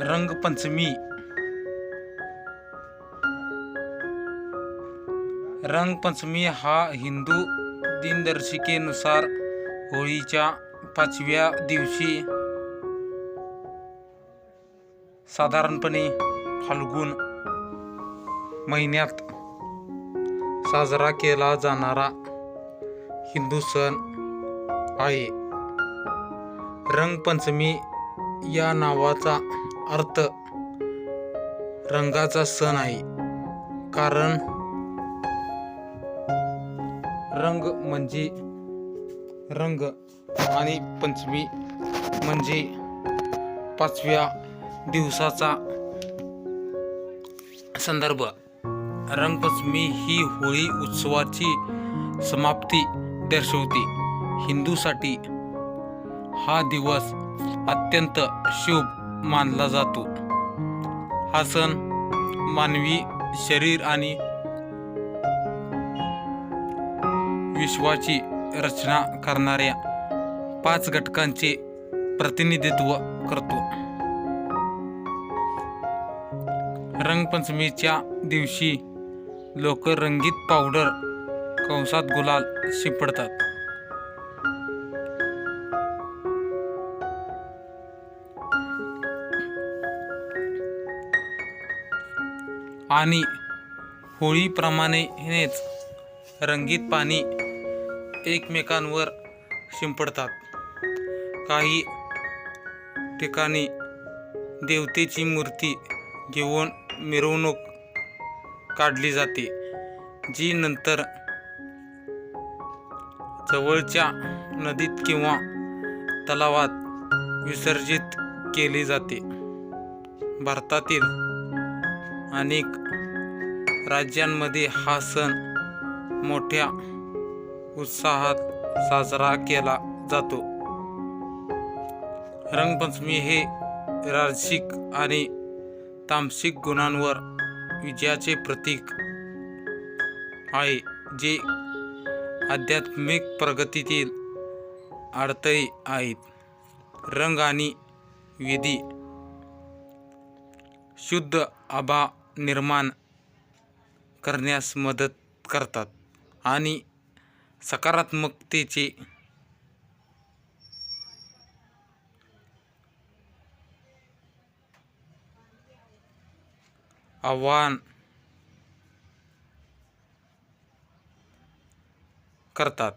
रंगपंचमी. रंगपंचमी हा हिंदू दिनदर्शिकेनुसार होळीच्या पाचव्या दिवशी साधारणपणे फाल्गुन महिन्यात साजरा केला जाणारा हिंदू सण आहे. रंगपंचमी या नावाचा अर्थ. रंगाचा सण आहे. कारण रंग म्हणजे रंग आणि पंचमी म्हणजे पाचव्या दिवसाचा संदर्भ. रंगपंचमी ही होळी उत्सवाची समाप्ती दर्शवते. हिंदूसाठी हा दिवस अत्यंत शुभ मानला जातो. हा सण मानवी शरीर आणि विश्वाची रचना करणाऱ्या पाच घटकांचे प्रतिनिधित्व करतो. रंगपंचमीच्या दिवशी लोक रंगीत पावडर कंसात गुलाल शिंपडतात. आणि होळीप्रमाणेच रंगीत पाणी एकमेकांवर शिंपडतात. काही ठिकाणी देवतेची मूर्ती घेऊन मिरवणूक काढली जाते जी नंतर जवळच्या नदीत किंवा तलावात विसर्जित केली जाते. भारतातील अनेक राज्यांमध्ये हा सण मोठ्या उत्साहात साजरा केला जातो. रंगपंचमी हे राजसिक आणि तामसिक गुणांवर विजयाचे प्रतीक आहे जे आध्यात्मिक प्रगतीतील अडथळे आहेत. रंग आणि विधी शुद्ध आभा निर्माण करण्यास मदत करतात आणि सकारात्मकतेचे आव्हान करतात.